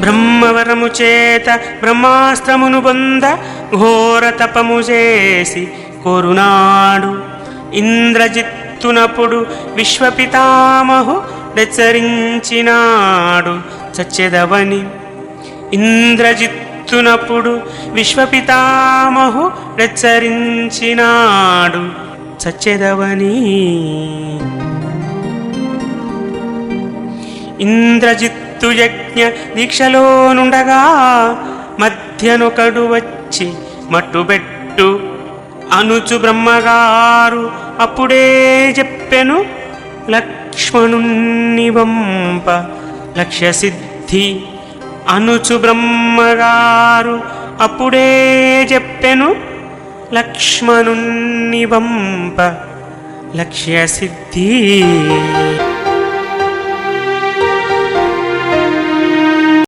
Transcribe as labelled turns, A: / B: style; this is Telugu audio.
A: బ్రహ్మవరము చేత బ్రహ్మాస్త్రమును పొంద ఘోర తపము చేసి కొరునాడు. ఇంద్రజిత్తునప్పుడు విశ్వపితామహు హెచ్చరించినాడు చచ్చెదవని. ఇంద్రజిత్తునప్పుడు విశ్వపితామహు హెచ్చరించినాడు చచ్చెదవని. ఇంద్రజిత్ యజ్ఞ దీక్షలో నుండగా మధ్యనొకడు వచ్చి మట్టుబెట్టు. అనుచు బ్రహ్మగారు అప్పుడే చెప్పెను లక్ష్మణుణ్ణి వంప. లక్ష్య సిద్ధి అనుచు బ్రహ్మగారు అప్పుడే చెప్పెను లక్ష్మణుణ్ణి వంప. లక్ష్య సిద్ధి